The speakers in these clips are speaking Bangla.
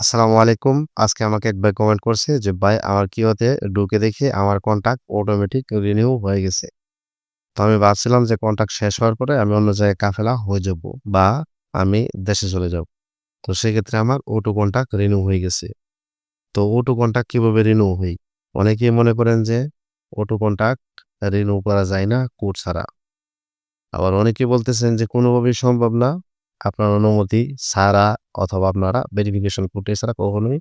আসসালামু আলাইকুম। আজকে আমাকে এক ভাই কমেন্ট করছে যে, "ভাই আমার কিওতে ঢুকে দেখি আমার কন্টাক্ট অটোমেটিক রিনিউ হয়ে গেছে।" তো আমি ভাবছিলাম যে কন্টাক্ট শেষ হওয়ার পরে আমি অন্য জায়গায় কাফেলা হয়ে যাব বা আমি দেশে চলে যাব। তো সেক্ষেত্রে আমার অটো কন্টাক্ট রিনিউ হয়ে গেছে। তো অটো কন্টাক্ট কীভাবে রিনিউ হই? অনেকেই মনে করেন যে অটো কন্টাক্ট রিনিউ করা যায় না কোড ছাড়া। আবার অনেকে বলতেছেন যে কোনোভাবেই সম্ভব না। আপনার অনুমতি ছাড়া অথবা আপনারা ভেরিফিকেশন কোড ছাড়া কখনোই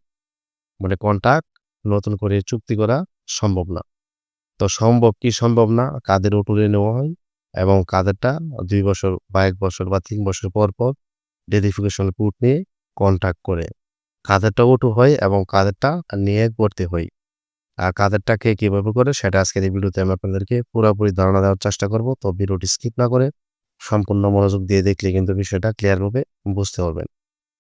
মানে কন্টাক্ট নতুন করে চুক্তি করা সম্ভব না। তো সম্ভব কি সম্ভব না কাদের অটো নেওয়া হয় এবং কাদেরটা দুই বছর বা ১ বছর বা তিন বছর পর, পর ভেরিফিকেশন কোড নিয়ে কন্টাক্ট করে। কাদেরটা অটো হয় এবং কাদেরটা নিয়ে করতে হয়। আর কাদেরটা কে কীভাবে করে সেটা আজকের এই ভিডিওতে আমি আপনাদেরকে পুরোপুরি ধারণা দেওয়ার চেষ্টা করব। তো ভিডিওটি স্কিপ না করে সম্পূর্ণ মনোযোগ দিয়ে দেখলে কিন্তু বিষয়টা ক্লিয়ারভাবে বুঝতে পারবেন।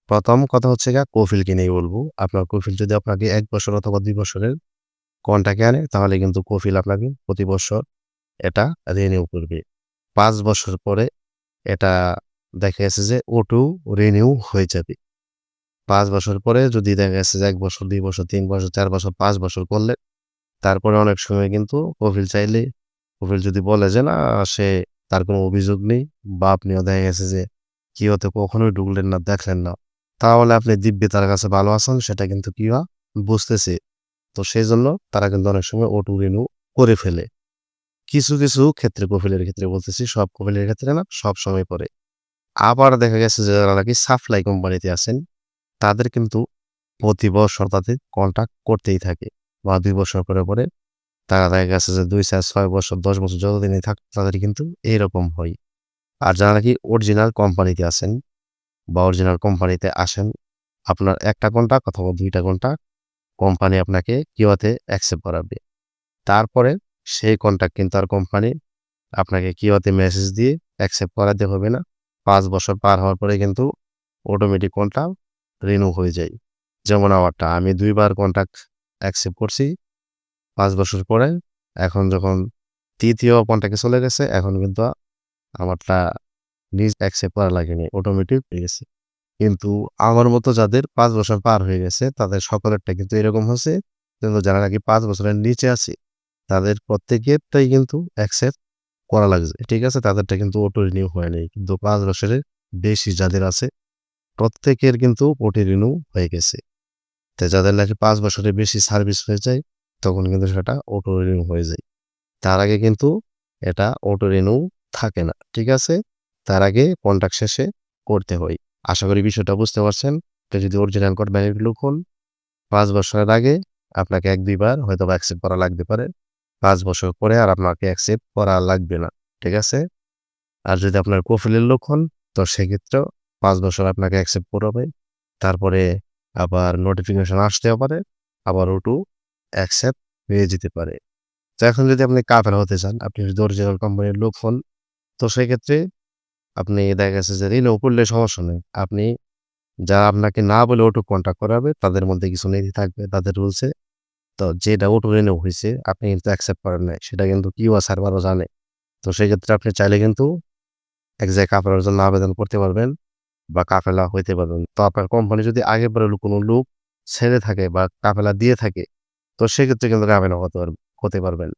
প্রথম কথা হচ্ছে গিয়া কফিলকে নিয়ে বলব। আপনার কফিল যদি আপনাকে এক বছর অথবা দুই বছরের কন্ট্রাক্টে আনে তাহলে কিন্তু কফিল আপনাকে প্রতি বছর এটা রিনিউ করবে। পাঁচ বছর পরে এটা দেখা গেছে যে অটো রিনিউ হয়ে যাবে। পাঁচ বছর পরে যদি দেখা গেছে যে এক বছর, দুই বছর, তিন বছর, চার বছর, পাঁচ বছর করলে তারপরে অনেক সময় কিন্তু কফিল চাইলে কফিল যদি বলে যে না সে তার কোনো অভিযোগ নেই বা আপনিও দেখা গেছে যে কিওতে কখনোই ঢুকলেন না, দেখলেন না। তাহলে আপনি দিব্যি তার কাছে ভালো আছেন সেটা কিন্তু কিওয়া বুঝতেছে। তো সেই জন্য তারা কিন্তু অনেক সময় অটো রিনিউ করে ফেলে। কিছু, কিছু ক্ষেত্রে কফিলের ক্ষেত্রে বলতেছি, সব কফিলের ক্ষেত্রে না সব সময় পরে আবার দেখা গেছে যে যারা নাকি সাপ্লাই কোম্পানিতে আছেন তাদের কিন্তু প্রতি বছর তাদের কন্ট্রাক্ট করতেই থাকে বা দুই বছর পরে, পরে তারা দেখা গেছে যে ২, ৪, ৬ বছর, ১০ বছর যতদিনই থাক তাদের কিন্তু এরকম হয়। আর যারা নাকি অরিজিনাল কোম্পানিতে আছেন বা অরিজিনাল কোম্পানিতে আসেন, আপনার একটা কন্ট্রাক্ট অথবা ২ টা কন্ট্রাক্ট কোম্পানি আপনাকে কিওয়াতে অ্যাকসেপ্ট করাবে। তারপরে সেই কন্ট্রাক্ট কিন্তু আর কোম্পানি আপনাকে কিওয়াতে মেসেজ দিয়ে অ্যাকসেপ্ট করাতে হবে না। পাঁচ বছর পার হওয়ার পরে কিন্তু অটোমেটিক কন্ট্রাক্ট রিনিউ হয়ে যায়। যেমন আমারটা আমি ২ বার কন্ট্রাক্ট অ্যাকসেপ্ট করছি ৫ বছর পরে। এখন যখন ৩য় কন্ট্রাক্টে চলে গেছে, এখন কিন্তু আমারটা নিজ অ্যাকসেপ্ট করা লাগেনি। অটোমেটিক হয়ে গেছে। কিন্তু আমার মতো যাদের পাঁচ বছর পার হয়ে গেছে, তাদের সকলেরটা কিন্তু এরকম হচ্ছে কিন্তু যারা নাকি পাঁচ বছরের নিচে আছে, তাদের প্রত্যেকেরটাই কিন্তু অ্যাকসেপ্ট করা লাগছে। ঠিক আছে? তাদেরটা কিন্তু অটো রিনিউ হয় নাই। কিন্তু পাঁচ বছরের বেশি যাদের আছে, প্রত্যেকের কিন্তু অটো রিনিউ হয়ে গেছে। তাই যাদের নাকি পাঁচ বছরের বেশি সার্ভিস হয়ে যায় তখন কিন্তু সেটা অটো রিনিউ হয়ে যায়। তার আগে কিন্তু এটা অটো রিনিউ থাকে না। ঠিক আছে? তার আগে কন্ট্রাক্ট শেষে করতে হয়। আশা করি বিষয়টা বুঝতে পারছেন। তো যদি অরিজিনাল কোড ভ্যালিড লোক হন ৫ বছরের আগে আপনাকে এক, দুইবার হয়তো বা অ্যাকসেপ্ট করা লাগতে পারে। পাঁচ বছর পরে আর আপনাকে অ্যাকসেপ্ট করা লাগবে না। ঠিক আছে? আর যদি আপনার কফিলের লোক হন তো সেক্ষেত্রেও পাঁচ বছর আপনাকে অ্যাকসেপ্ট করাবে। তারপরে আবার নোটিফিকেশন আসতেও পারে। আবার অটো অ্যাকসেপ্ট হয়ে যেতে পারে। তো এখন যদি আপনি কাফেলা হতে চান, আপনি যদি কোম্পানির লোক হন তো সেক্ষেত্রে আপনি দেখা গেছে যে রিনিউ করলে সমস্যা নেই। আপনি যারা আপনাকে না বলে অটো কন্ট্যাক্ট করাবে তাদের মধ্যে কিছু নীতি থাকবে তাদের রুলসে। তো যেটা অটো রিনিউ হয়েছে আপনি কিন্তু অ্যাকসেপ্ট করেন নাই। সেটা কিন্তু কিওয়া সার্ভারও জানে। তো সেক্ষেত্রে আপনি চাইলে কিন্তু এক জায়গায় কাফেলার জন্য আবেদন করতে পারবেন বা কাফেলা হইতে পারবেন। তো আপনার কোম্পানি যদি আগের বারের কোনো লোক ছেড়ে থাকে বা কাফেলা দিয়ে থাকে তো সেক্ষেত্রে কিন্তু কাফেলা হতে পারবেন হতে পারবেন।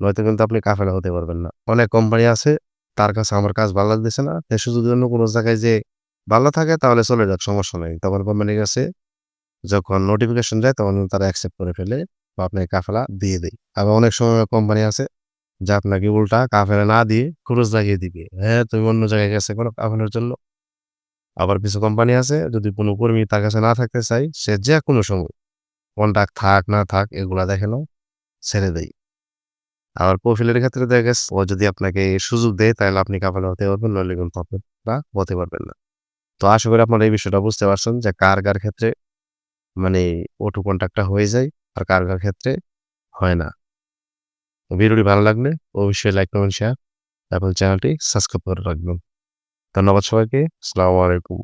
নয়তো কিন্তু আপনি কাফেলা হতে পারবেন না। অনেক কোম্পানি আছে তার কাছে আমার কাজ ভালো লাগতেছে না। সে যদি অন্য কোনো জায়গায় যেয়ে ভালো থাকে তাহলে চলে যাক সমস্যা নেই তখন কোম্পানির কাছে যখন নোটিফিকেশন যায় তখন তারা অ্যাকসেপ্ট করে ফেলে বা আপনাকে কাফেলা দিয়ে দেয়। আবার অনেক সময় কোম্পানি আছে যে আপনাকে উল্টা কাফেলা না দিয়ে খরচ লাগিয়ে দিবে। হ্যাঁ, তুমি অন্য জায়গায় গেছে কোনো কাফেলার জন্য। আবার কিছু কোম্পানি আছে যদি কোনো কর্মী তার কাছে না থাকতে চাই সে যে কোনো সময় কন্ট্রাক্ট থাক না থাক এগুলা দেখে না ছেড়ে দেয়। আবার কফিলের ক্ষেত্রে দেখা গেছে ও যদি আপনাকে সুযোগ দেয় তাহলে আপনি কাফেলা হতে পারবেন নইলে কিন্তু হতে পারবেন না। তো আশা করি আপনারা এই বিষয়টা বুঝতে পারছেন যে কার, কার ক্ষেত্রে মানে অটো কন্ট্রাক্টটা হয়ে যায় আর কার, কার ক্ষেত্রে হয় না। ভিডিওটি ভালো লাগলে অবশ্যই লাইক, কমেন্ট, শেয়ার এবং চ্যানেলটি সাবস্ক্রাইব করে রাখবেন। ধন্যবাদ সবাইকে। আসসালামু আলাইকুম।